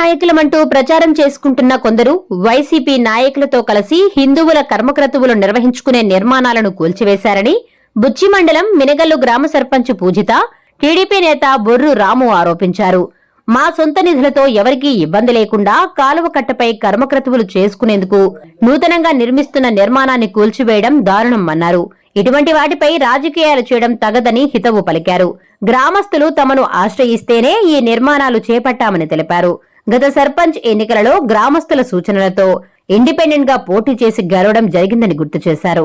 నాయకులమంటూ ప్రచారం చేసుకుంటున్న కొందరు వైసీపీ నాయకులతో కలిసి హిందువుల కర్మక్రతువులు నిర్వహించుకునే నిర్మాణాలను కూల్చివేశారని బుచ్చి మండలం మినగల్లు గ్రామ సర్పంచ్ పూజిత టీడీపీ నేత బొర్రు రాము ఆరోపించారు. మా సొంత నిధులతో ఎవరికీ ఇబ్బంది లేకుండా కాలువ కట్టపై కర్మక్రతువులు చేసుకునేందుకు నూతనంగా నిర్మిస్తున్న నిర్మాణాన్ని కూల్చివేయడం దారుణం అన్నారు. ఇటువంటి వాటిపై రాజకీయాలు చేయడం తగదని హితవు పలికారు. గ్రామస్తులు తమను ఆశ్రయిస్తేనే ఈ నిర్మాణాలు చేపట్టామని తెలిపారు. గత సర్పంచ్ ఎన్నికలలో గ్రామస్తుల సూచనలతో ఇండిపెండెంట్గా పోటీ చేసి గెలవడం జరిగిందని గుర్తు చేశారు.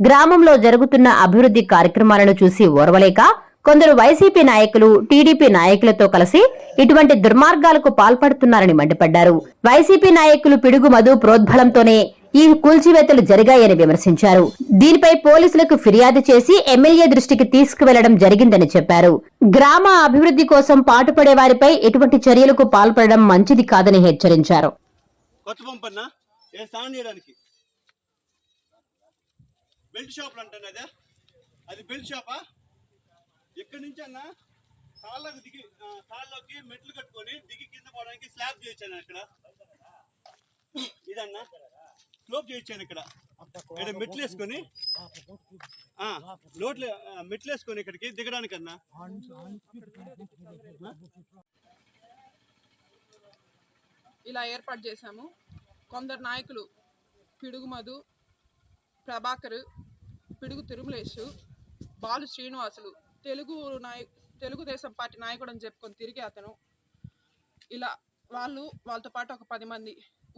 గ్రామంలో జరుగుతున్న అభివృద్ధి కార్యక్రమాలను చూసి ఓర్వలేక కొందరు వైసీపీ నాయకులు టీడీపీ నాయకులతో కలిసి ఇటువంటి దుర్మార్గాలకు పాల్పడుతున్నారని మండిపడ్డారు. వైసీపీ నాయకులు పిడుగు మధు ప్రోద్బలంతోనే ఈ కూల్చివేతలు జరిగాయని విమర్శించారు. దీనిపై పోలీసులకు ఫిర్యాదు చేసి ఎమ్మెల్యే దృష్టికి తీసుకువెళ్ళడం జరిగిందని చెప్పారు. గ్రామ అభివృద్ధి కోసం పాటుపడే వారిపై ఎటువంటి చర్యలకు పాల్పడడం మంచిది కాదని హెచ్చరించారు. బెల్ట్ షాపులు అంటాను అదే? అది బెల్ట్ షాపా? ఎక్కడి నుంచి అన్న తాళ్ళకు దిగి తాళ్ళలోకి మెట్లు కట్టుకొని దిగి కింద పోవడానికి స్లాబ్ చేయించాను అక్కడ. ఇదన్నా? స్లోప్ చేయించాను ఇక్కడ. ఇక్కడ మెట్లు వేసుకొని ఆ, లోట్లు మెట్లు వేసుకొని ఇక్కడికి దిగడానికన్నా. ఇలా ఏర్పాటు చేశాము. కొందరు నాయకులు పిడుగు మధు ప్రభాకర్ పిడుగు తిరుమలేషు బాలు శ్రీనివాసులు తెలుగు నాయ తెలుగుదేశం పార్టీ నాయకుడు అని చెప్పుకొని తిరిగి అతను. ఇలా వాళ్ళు వాళ్ళతో పాటు ఒక పది మంది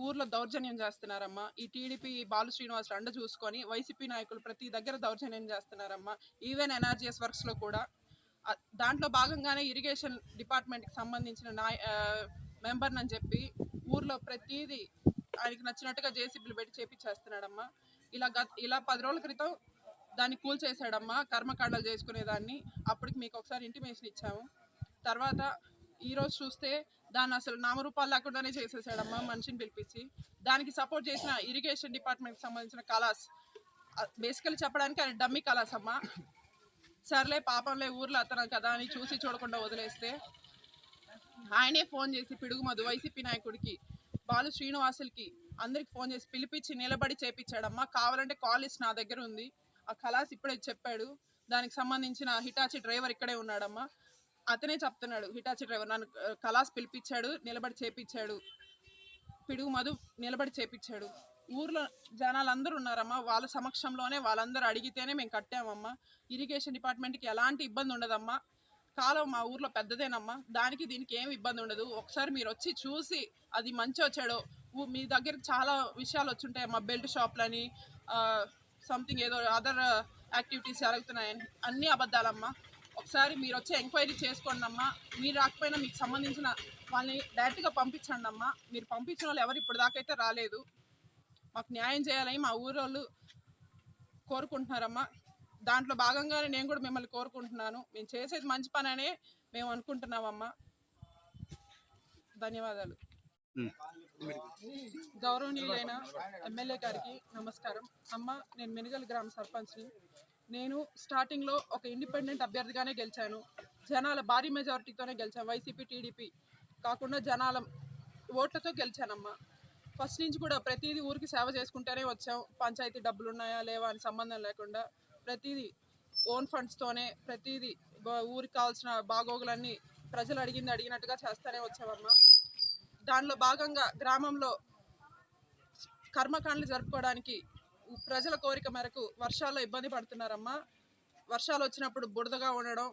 ఊర్లో దౌర్జన్యం చేస్తున్నారమ్మా. ఈ టీడీపీ బాలు శ్రీనివాసులు అండ చూసుకొని వైసీపీ నాయకులు ప్రతి దగ్గర దౌర్జన్యం చేస్తున్నారమ్మా. ఈవెన్ ఎన్ఆర్జీఎస్ వర్క్స్లో కూడా. దాంట్లో భాగంగానే ఇరిగేషన్ డిపార్ట్మెంట్కి సంబంధించిన నాయ మెంబర్ అని చెప్పి ఊర్లో ప్రతిదీ ఆయనకి నచ్చినట్టుగా జేసీబీలు పెట్టి చేపించేస్తున్నాడమ్మా ఇలా గత ఇలా పది రోజుల క్రితం దాన్ని కూల్ కర్మకాండలు చేసుకునేదాన్ని. అప్పటికి మీకు ఒకసారి ఇంటిమేషన్ ఇచ్చాము. తర్వాత ఈరోజు చూస్తే దాన్ని అసలు నామరూపాలు లేకుండానే చేసేసాడమ్మా మనిషిని పిలిపించి. దానికి సపోర్ట్ చేసిన ఇరిగేషన్ డిపార్ట్మెంట్కి సంబంధించిన కళాస్. బేసికలీ చెప్పడానికి ఆయన డమ్మీ కళాస్ అమ్మా సర్లే పాపంలే ఊర్లో అతను కదా అని చూసి చూడకుండా వదిలేస్తే ఆయనే ఫోన్ చేసి పిడుగు మధు వైసీపీ నాయకుడికి బాలు శ్రీనివాసులకి అందరికి ఫోన్ చేసి పిలిపించి నిలబడి చేపించాడమ్మా. కావాలంటే కాల్ లిస్ట్ నా దగ్గర ఉంది. ఆ కళాస్ ఇప్పుడే చెప్పాడు. దానికి సంబంధించిన హిటాచి డ్రైవర్ ఇక్కడే ఉన్నాడమ్మా. అతనే చెప్తున్నాడు హిటాచి డ్రైవర్ నన్ను కళాస్ కలాస్ పిలిపించాడు నిలబడి చేపించాడు పిడుగు మధు నిలబడి చేపించాడు ఊర్లో జనాలు అందరూ ఉన్నారమ్మా వాళ్ళ సమక్షంలోనే వాళ్ళందరూ అడిగితేనే మేము కట్టామమ్మా. ఇరిగేషన్ డిపార్ట్మెంట్కి ఎలాంటి ఇబ్బంది ఉండదమ్మా. కాలం మా ఊర్లో పెద్దదేనమ్మా. దానికి దీనికి ఏమి ఇబ్బంది ఉండదు. ఒకసారి మీరు వచ్చి చూసి అది మంచి వచ్చాడో మీ దగ్గర చాలా విషయాలు వచ్చుంటాయమ్మా. బెల్ట్ షాప్లని సంథింగ్ ఏదో అదర్ యాక్టివిటీస్ జరుగుతున్నాయని అన్నీ అబద్ధాలమ్మా. ఒకసారి మీరు వచ్చి ఎంక్వైరీ చేసుకోండి అమ్మా మీరు రాకపోయినా మీకు సంబంధించిన వాళ్ళని డైరెక్ట్గా పంపించండి అమ్మా మీరు పంపించిన వాళ్ళు ఎవరు ఇప్పుడు దాకైతే రాలేదు. మాకు న్యాయం చేయాలని మా ఊరోళ్ళు కోరుకుంటున్నారమ్మా. దాంట్లో భాగంగానే నేను కూడా మిమ్మల్ని కోరుకుంటున్నాను. మేము చేసేది మంచి పని అనే మేము అనుకుంటున్నామమ్మా. ధన్యవాదాలు. గౌరవనీయులైన ఎమ్మెల్యే గారికి నమస్కారం. అమ్మ నేను మెనుగల్ గ్రామ సర్పంచ్ని. నేను స్టార్టింగ్లో ఒక ఇండిపెండెంట్ అభ్యర్థిగానే గెలిచాను. జనాల భారీ మెజారిటీతోనే గెలిచాను. వైసీపీ టీడీపీ కాకుండా జనాల ఓట్లతో గెలిచానమ్మా. ఫస్ట్ నుంచి కూడా ప్రతిదీ ఊరికి సేవ చేసుకుంటూనే వచ్చాం. పంచాయతీ డబ్బులు ఉన్నాయా లేవా అని సంబంధం లేకుండా ప్రతిదీ ఓన్ ఫండ్స్తోనే ప్రతిదీ ఊరికి కావాల్సిన బాగోగులన్నీ ప్రజలు అడిగింది అడిగినట్టుగా చేస్తూనే వచ్చామమ్మా దానిలో భాగంగా గ్రామంలో కర్మకాండలు జరుపుకోవడానికి ప్రజల కోరిక మేరకు వర్షాల్లో ఇబ్బంది పడుతున్నారమ్మా. వర్షాలు వచ్చినప్పుడు బురదగా ఉండడం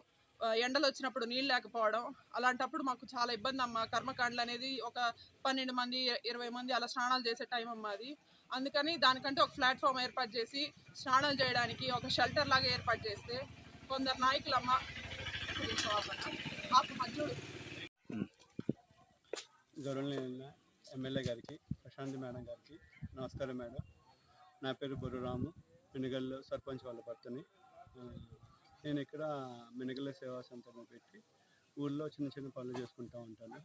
ఎండలు వచ్చినప్పుడు నీళ్ళు లేకపోవడం అలాంటప్పుడు మాకు చాలా ఇబ్బంది అమ్మా కర్మకాండలు అనేది ఒక పన్నెండు మంది ఇరవై మంది అలా స్నానాలు చేసే టైం అమ్మా అది. అందుకని దానికంటే ఒక ప్లాట్ఫామ్ ఏర్పాటు చేసి స్నానాలు చేయడానికి ఒక షెల్టర్ లాగా ఏర్పాటు చేస్తే కొందరు నాయకులమ్మ ఆకు ఎమ్మెల్యే గారికి ప్రశాంతి మేడం గారికి నమస్కారం మేడం. నా పేరు బుర్రురాము. మినగల్లో సర్పంచ్ వాళ్ళ భర్తని. నేను ఇక్కడ మినగల్ల సేవా సంస్థను పెట్టి ఊళ్ళో చిన్న చిన్న పనులు చేసుకుంటూ ఉంటాను.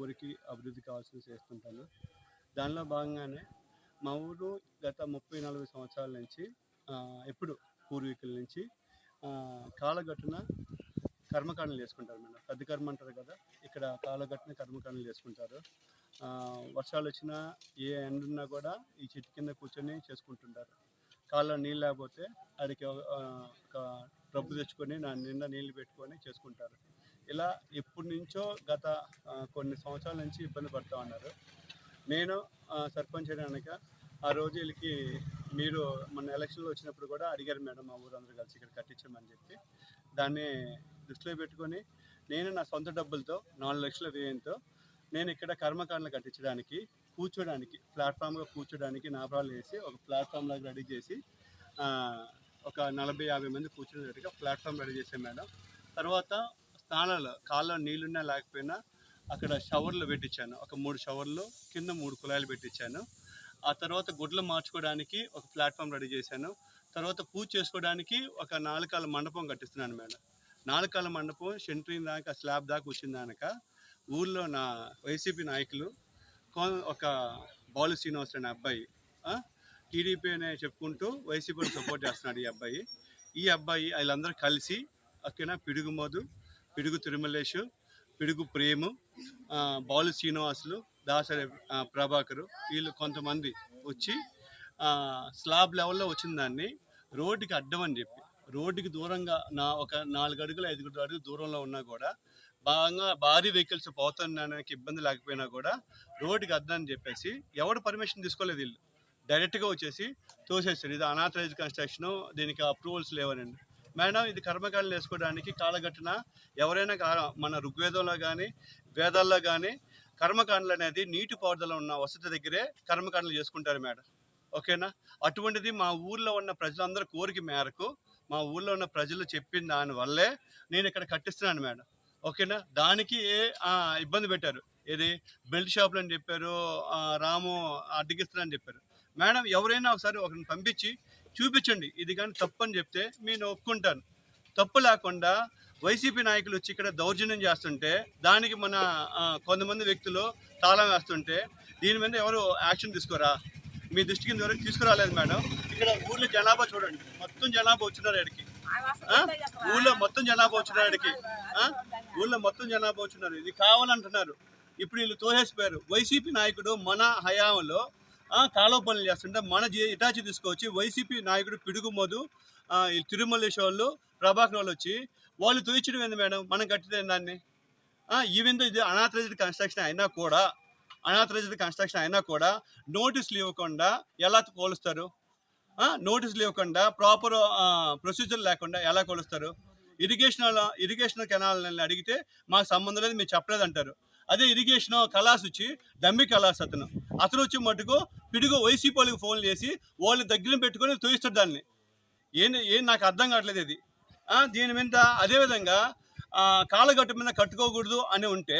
ఊరికి అభివృద్ధి కావాల్సింది చేస్తుంటాను. దానిలో భాగంగానే మా ఊరు గత ముప్పై నలభై సంవత్సరాల నుంచి ఎప్పుడు పూర్వీకుల నుంచి కాలగట్టున కర్మకాండలు చేసుకుంటారు మేడం. పెద్ద కర్మ అంటారు కదా ఇక్కడ కాలగట్టున కర్మకాండలు చేసుకుంటారు. వర్షాలు వచ్చినా ఏ ఎండ ఉన్నా కూడా ఈ చెట్టు కింద కూర్చొని చేసుకుంటుంటారు. కాళ్ళ నీళ్ళు లేకపోతే అడికి ఒక డబ్బు తెచ్చుకొని నా నిండా నీళ్ళు పెట్టుకొని చేసుకుంటారు. ఇలా ఎప్పటి నుంచో గత కొన్ని సంవత్సరాల నుంచి ఇబ్బంది పడుతూ ఉన్నారు. నేను సర్పంచ్ అయినాక ఆ రోజు వీళ్ళకి మీరు మన ఎలక్షన్లో వచ్చినప్పుడు కూడా అడిగారు మేడం మా ఊరందరూ కలిసి ఇక్కడ కట్టించమని చెప్పి. దాన్ని దృష్టిలో పెట్టుకొని నేను నా సొంత డబ్బులతో నాలుగు లక్షల వ్యయంతో నేను ఇక్కడ కర్మకాండలు కట్టించడానికి కూర్చోడానికి ప్లాట్ఫామ్గా కూర్చోడానికి నాభరాలు వేసి ఒక ప్లాట్ఫామ్ లాగా రెడీ చేసి ఒక నలభై యాభై మంది కూర్చునేటట్టుగా ప్లాట్ఫామ్ రెడీ చేసాం మేడం. తర్వాత స్నానాలు కాళ్ళలో నీళ్ళున్నా లేకపోయినా అక్కడ షవర్లు పెట్టించాను. ఒక మూడు షవర్లు కింద మూడు కుళాయిలు పెట్టించాను. ఆ తర్వాత గుడ్లు మార్చుకోవడానికి ఒక ప్లాట్ఫామ్ రెడీ చేశాను. తర్వాత పూజ చేసుకోవడానికి ఒక నాలుగు మండపం కట్టిస్తున్నాను మేడం. నాలుగు మండపం సెంట్రింగ్ దాకా స్లాబ్ దాకా వచ్చిన దానిక ఊళ్ళో నా వైసీపీ నాయకులు ఒక బాలు శ్రీనివాస్ అనే అబ్బాయి టీడీపీ అనే చెప్పుకుంటూ వైసీపీని సపోర్ట్ చేస్తున్నాడు ఈ అబ్బాయి. ఈ అబ్బాయి వీళ్ళందరూ కలిసి ఓకేనా పిడుగు పిడుగు తిరుమలేషు పిడుగు ప్రేము బాలు శ్రీనివాసులు దాసరి ప్రభాకరు వీళ్ళు కొంతమంది వచ్చి స్లాబ్ లెవెల్లో వచ్చిన దాన్ని రోడ్డుకి అడ్డం అని చెప్పి రోడ్డుకి దూరంగా నా ఒక నాలుగు అడుగులు ఐదు అడుగులు దూరంలో ఉన్నా కూడా బాగా భారీ వెహికల్స్ పోతున్నానికి ఇబ్బంది లేకపోయినా కూడా రోడ్డుకి అద్దని అని చెప్పేసి ఎవడు పర్మిషన్ తీసుకోలేదు వీళ్ళు. డైరెక్ట్గా వచ్చేసి తోసేస్తారు. ఇది అనాథరైజ్ కన్స్ట్రక్షన్ దీనికి అప్రూవల్స్ లేవనండి. మేడం ఇది కర్మకాండలు వేసుకోవడానికి కాలగట్టున ఎవరైనా కా- మన ఋగ్వేదంలో కానీ వేదాల్లో కానీ కర్మకాండలు అనేది నీటి పారుదల ఉన్న వసతి దగ్గరే కర్మకాండలు చేసుకుంటారు మేడం. ఓకేనా? అటువంటిది మా ఊర్లో ఉన్న ప్రజలందరూ కోరిక మేరకు మా ఊర్లో ఉన్న ప్రజలు చెప్పిన దాని వల్లే నేను ఇక్కడ కట్టిస్తున్నాను మేడం. ఓకేనా? దానికి ఇబ్బంది పెట్టారు. ఏది? బెల్ట్ షాపులు అని చెప్పారు రాము రాము అడ్డగిస్తున్నారని చెప్పారు. మేడం ఎవరైనా ఒకసారి ఒకరిని పంపించి చూపించండి. ఇది కానీ తప్పు అని చెప్తే నేను ఒప్పుకుంటాను. తప్పు లేకుండా వైసీపీ నాయకులు వచ్చి ఇక్కడ దౌర్జన్యం చేస్తుంటే దానికి మన కొంతమంది వ్యక్తులు తాళం వేస్తుంటే దీని మీద ఎవరు యాక్షన్ తీసుకోరా? మీ దృష్టికి ఇంతవరకు తీసుకురాలేదు మేడం. ఇక్కడ ఊర్లో జనాభా చూడండి. మొత్తం జనాభా వచ్చినారు ఇక్కడికి ఊళ్ళో మొత్తం జనాభా వచ్చినారు ఊళ్ళో మొత్తం జనాభా వచ్చినారు. ఇది కావాలంటున్నారు. ఇప్పుడు వీళ్ళు తోసేసిపోయారు. వైసీపీ నాయకుడు మన హయాంలో కాలో కాలువ పనులు చేస్తుంటే మన ఇటాచి తీసుకొచ్చి వైసీపీ నాయకుడు పిడుగు మధు తిరుమలేశ్ వాళ్ళు ప్రభాకర్ వాళ్ళు వచ్చి వాళ్ళు తోయించడం ఏంది మేడం? మనం కట్టిదేం దాన్ని? ఈవెన్ ఇది అనాథరైజ్డ్ కన్స్ట్రక్షన్ అయినా కూడా అనాథరైజ్డ్ కన్స్ట్రక్షన్ అయినా కూడా నోటీసులు ఇవ్వకుండా ఎలా కోలుస్తారు? నోటీసులు ఇవ్వకుండా ప్రాపర్ ప్రొసీజర్ లేకుండా ఎలా కొలుస్తారు? ఇరిగేషన్ ఇరిగేషన్ కెనాల్ని అడిగితే మాకు సంబంధం లేదు మీరు చెప్పలేదు అంటారు అదే ఇరిగేషన్ కళాస్ వచ్చి డమ్మి కళాస్ అతను. అతను వచ్చి మటుకు పిడుగు వైసీపీ వాళ్ళకి ఫోన్ చేసి వాళ్ళు దగ్గర పెట్టుకొని తోయిస్తారు దాన్ని. ఏం ఏం నాకు అర్థం కావట్లేదు ఇది. దీని మీద అదేవిధంగా ఆ, కాళ్ళగట్టు మీద కట్టుకోకూడదు అని ఉంటే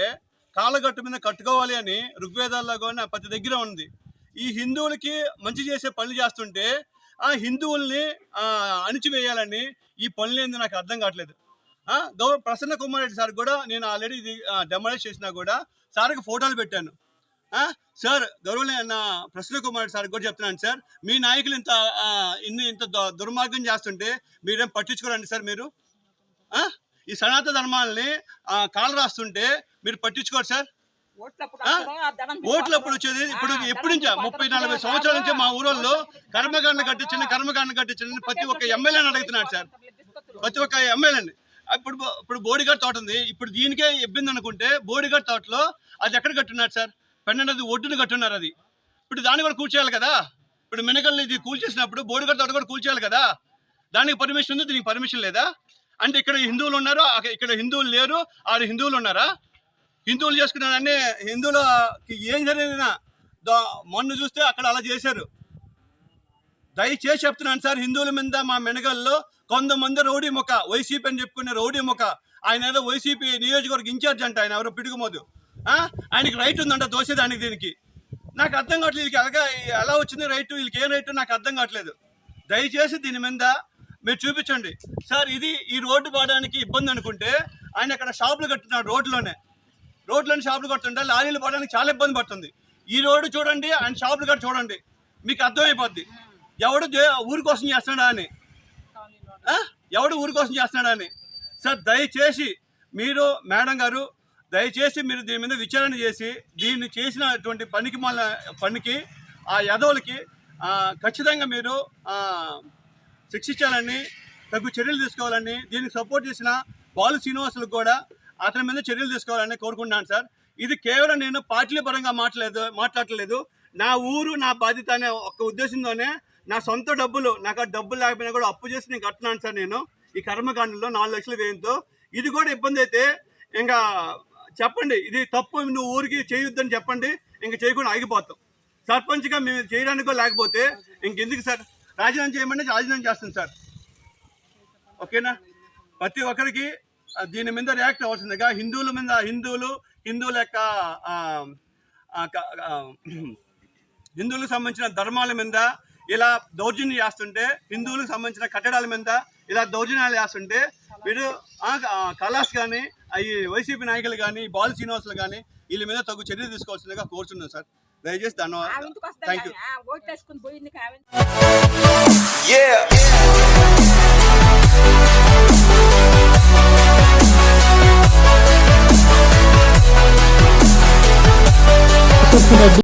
కాళ్ళగట్టు మీద కట్టుకోవాలి అని ఋగ్వేదాల్లో కూడా ప్రతి దగ్గర ఉంది. ఈ హిందువులకి మంచి చేసే పనులు చేస్తుంటే ఆ హిందువుల్ని అణిచివేయాలని ఈ పనులు ఏంది నాకు అర్థం కావట్లేదు. గౌరవ ప్రసన్న కుమార్ రెడ్డి సార్ కూడా నేను ఆల్రెడీ ఇది డెమాలిష్ చేసినా కూడా సార్కి ఫోటోలు పెట్టాను. సార్ గౌరవనీయ ప్రసన్న కుమార్ రెడ్డి సార్ కూడా చెప్తున్నాను సార్ మీ నాయకులు ఇంత ఇన్ని ఇంత దు- దుర్మార్గం చేస్తుంటే మీరేం పట్టించుకోరండి సార్ మీరు? ఈ సనాతన ధర్మాలని కాలు రాస్తుంటే మీరు పట్టించుకోరు సార్? ఆ? ఓట్లు అప్పుడు వచ్చేది ఇప్పుడు ఎప్పటి నుంచా ముప్పై నలభై సంవత్సరాల నుంచి మా ఊరోళ్ళు కర్మకాండ కట్టించండి కర్మకాండ కట్టించండి ప్రతి ఒక్క ఎమ్మెల్యేని అడుగుతున్నాడు సార్. ప్రతి ఒక్క ఎమ్మెల్యేని. ఇప్పుడు ఇప్పుడు బోడిగడ్ తోట ఉంది. ఇప్పుడు దీనికే ఇబ్బంది అనుకుంటే బోడిగడ్ తోటలో అది ఎక్కడ కట్టున్నారు సార్? పన్నెండు ఒడ్డును కట్టున్నారు అది. ఇప్పుడు దాన్ని కూడా కూల్చేయాలి కదా? ఇప్పుడు మినకల్ని ఇది కూల్చేసినప్పుడు బోడిగడ్ తోట కూడా కూల్చేయాలి కదా? దానికి పర్మిషన్ ఉంది దీనికి పర్మిషన్ లేదా? అంటే ఇక్కడ హిందువులు ఉన్నారు ఇక్కడ హిందువులు లేరు ఆడ హిందువులు ఉన్నారా? హిందువులు చేసుకున్నారని హిందువులకి ఏం జరిగినా దా- మొన్న చూస్తే అక్కడ అలా చేశారు. దయచేసి చెప్తున్నాను సార్ హిందువుల మీద మా మెనగల్లో కొంతమంది రౌడీ ముఖ వైసీపీ అని చెప్పుకునే రౌడీ ముఖ ఆయన ఏదో వైసీపీ నియోజకవర్గ ఇన్ఛార్జ్ అంట ఆయన ఎవరో పిడుగుమోదు. ఆయనకి రైట్ ఉందంట దోసేదానికి దీనికి. నాకు అర్థం కావట్లేదు వీళ్ళకి ఎలాగా ఎలా వచ్చింది రైట్ వీళ్ళకి ఏం రైట్ నాకు అర్థం కావట్లేదు. దయచేసి దీని మీద మీరు చూపించండి. సార్ ఇది ఈ రోడ్డు పోవడానికి ఇబ్బంది అనుకుంటే ఆయన అక్కడ షాపులు కట్టున్నాడు రోడ్లోనే. రోడ్లను షాపులు కడుతుంటే లారీలు పడడానికి చాలా ఇబ్బంది పడుతుంది. ఈ రోడ్డు చూడండి అండ్ షాపులు కట్టి చూడండి. మీకు అర్థమైపోద్ది. ఎవడు దే- ఊరి కోసం చేస్తున్నాడా అని? ఎవడు ఊరి కోసం చేస్తున్నాడా అని? సార్ దయచేసి మీరు మేడం గారు దయచేసి మీరు దీని మీద విచారణ చేసి దీన్ని చేసినటువంటి పనికి మళ్ళీ పనికి ఆ యదవులకి ఖచ్చితంగా మీరు శిక్షించాలని తగు చర్యలు తీసుకోవాలని దీనికి సపోర్ట్ చేసిన బాలు శ్రీనివాసులకు కూడా అతని మీద చర్యలు తీసుకోవాలని కోరుకుంటున్నాను సార్. ఇది కేవలం నేను పార్టీల పరంగా మాట్లాడలేదు మాట్లాడలేదు. నా ఊరు నా బాధ్యత అనే ఒక ఉద్దేశంతోనే నా సొంత డబ్బులు నాకు డబ్బులు లేకపోయినా కూడా అప్పు చేసి నేను కట్టున్నాను సార్ నేను. ఈ కర్మకాండంలో నాలుగు లక్షలు వేయంతో ఇది కూడా ఇబ్బంది అయితే ఇంకా చెప్పండి ఇది తప్పు నువ్వు ఊరికి చేయొద్దని చెప్పండి ఇంక చేయకుండా ఆగిపోతాం. సర్పంచ్గా మేము చేయడానికో లేకపోతే ఇంకెందుకు సార్? రాజీనామా చేయమంటే రాజీనామా చేస్తాం సార్. ఓకేనా? ప్రతి ఒక్కరికి దీని మీద రియాక్ట్ అవ్వాల్సిందిగా హిందువుల మీద హిందువులు హిందువుల యొక్క హిందువులకు సంబంధించిన ధర్మాల మీద ఇలా దౌర్జన్యం చేస్తుంటే హిందువులకు సంబంధించిన కట్టడాల మీద ఇలా దౌర్జన్యాలు చేస్తుంటే వీడు కళాస్ కానీ ఈ వైసీపీ నాయకులు కానీ బాలు శ్రీనివాసులు కానీ వీళ్ళ మీద తగు చర్య తీసుకోవాల్సిందిగా కోరుతున్నాను సార్. దయచేసి ధన్యవాదాలు. Thank you listen to